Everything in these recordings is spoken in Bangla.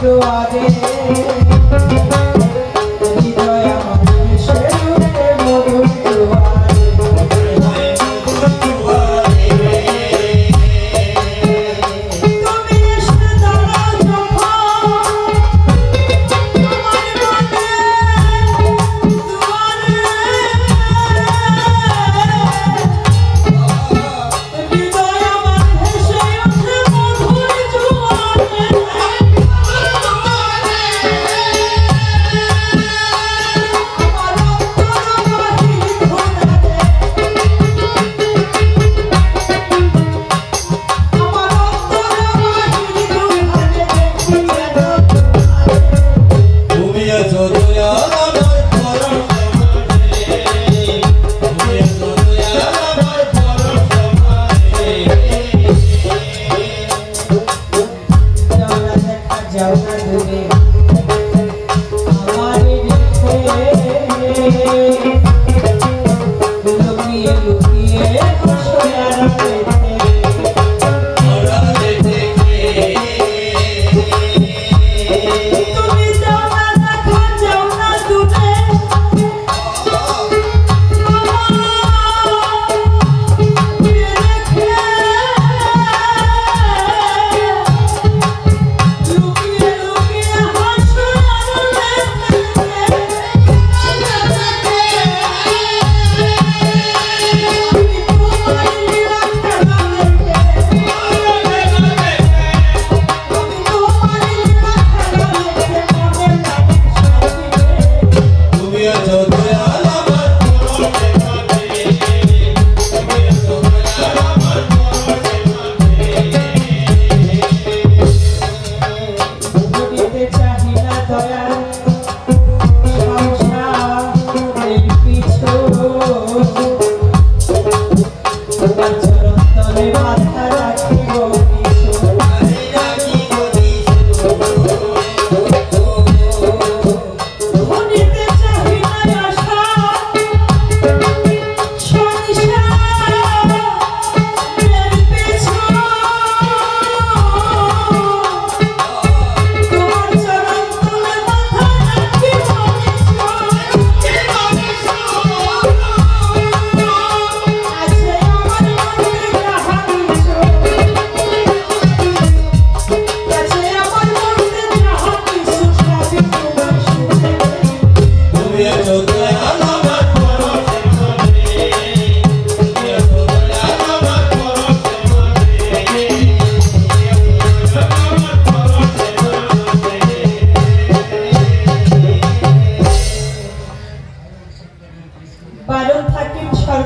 দুয়ারে লুকিয়ে লুকিয়ে বসে আর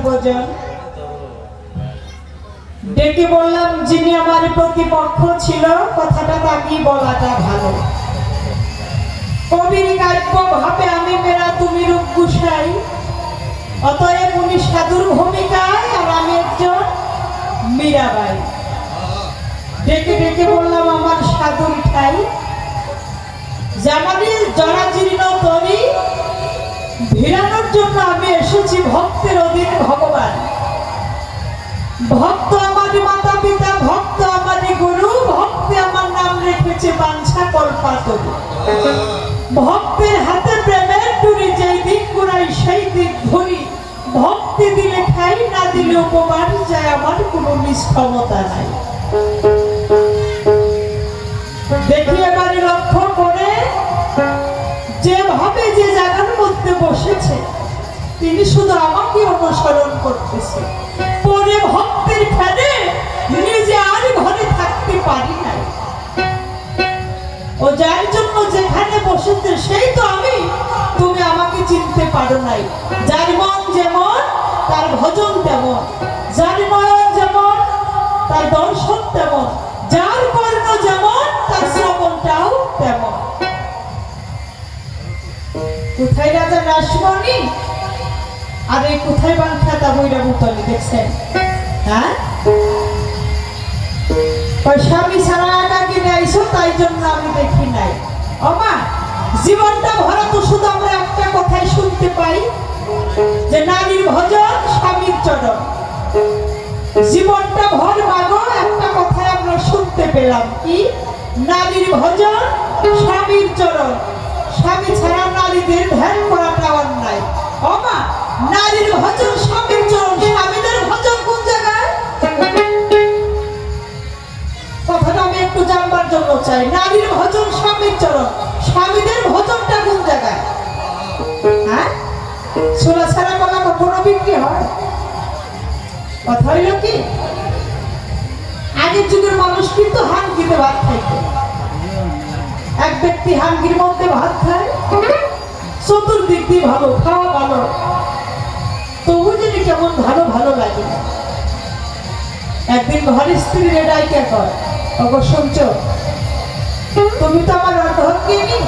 গুরুজন ডেকে বললাম, যিনি আমার প্রতিপক্ষ ছিল, কথাটা তাকেই বলাটা ভালো। কবির কাব্য ভাবে আমি মেরা তুমি রূপ গুসাই অতএব উনি সাধুর ভূমিকায় আর আমি একজন মীরাবাই। ডেকে ডেকে বললাম, আমার সাধুর ঠাই। জামানি ভক্ত আমার মাতা পিতা ভক্ত আমার গুরু, ভক্তে আমার নাম রেখেছে বাঞ্ছা কল্পাতরু ভক্তের হাতে প্রেমের টুরি যেই দিক ঘুরাই সেই দিক ধরি ভক্তি দিলে খাই, না দিলে উপবার যায়, আমার কোনো নিষ্ক্ষমতা নাই। দেখি এবারে লক্ষ্য করে, যেভাবে যে জায়গার মধ্যে বসেছে, তিনি শুধু আমাকে অনুসরণ করতেছে। পরে ভক্তের ফেলে নিজে আর ঘরে থাকতে পারি নাই। ও যার জন্য যেখানে বসেছে, সেই তো আমি। তুমি আমাকে চিনতে পারো নাই। যার মন যেমন, তার ভজন তেমন। আর কোথায় বাংখাতা বৈরা মুতলি, দেখছেন? হ্যাঁ? স্বামী ছাড়া একাকে নেয়ছো তাই জন্য আমি দেখি নাই। অমা জীবনটা ভরা তো শুধু আমরা একটা কথাই শুনতে পাই, যে নারীর ভজন, স্বামীর চরণ। জীবনটা ভর মাগো একটা কথাই আমরা শুনতে পেলাম কি? নারীর ভজন, স্বামীর চরণ। স্বামী ছাড়া নারীদের ধ্যান করাটা অন্যায়। চাই। নারীর ভজন স্বামীর চরণ। স্বামীদের ভজনটা কোন জায়গায়? হ্যাঁ? ছোলা ছাড়া কলা কখনো বিক্রি হয়? কথা হইল কি? আগের যুগের মানুষ কিন্তু হাঙ্কিতে ভাত খাইত। এক ব্যক্তি হাঙ্কির মধ্যে ভাত খায়, চতুর্দিক দিয়ে ভালো, খাওয়া ভালো। তবু যদি কেমন ভালো ভালো লাগে একদিন ঘরের স্ত্রী ডাইকে কর অবশ্য তুমি তো আমার অর্ধকে নি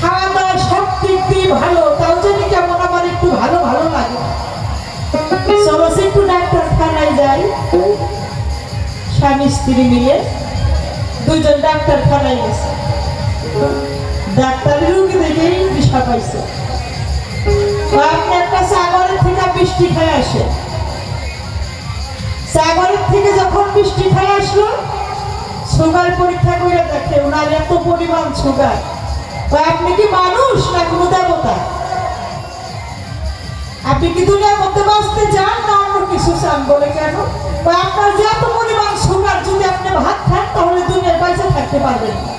খাওয়া দাওয়া সব দিক দিয়ে ভালো, তাও জানি কেমন আমার একটু ভালো ভালো লাগে। চলো একটু ডাক্তারখানায় যাই। স্বামী স্ত্রী মিলে দুজন ডাক্তারখানায় গেছে। ডাক্তারের রুগী দেখেই দিশা পাইছে। আপনি একটা সাগরের থেকে বৃষ্টি খেয়ে আসে। সাগরের থেকে যখন সুগার পরীক্ষা করে দেখে, ওনার এত পরিমাণ সুগার। তো আপনি কি মানুষ না কোনো দেবতা? আপনি কি দুনিয়া মধ্যে বাঁচতে চান না অন্য কিছু চান বলে কেন? আপনার যে এত পরিমাণ সুগার, যদি আপনি ভাত খান, তাহলে দুনিয়ার পয়সা থাকতে পারবেন না।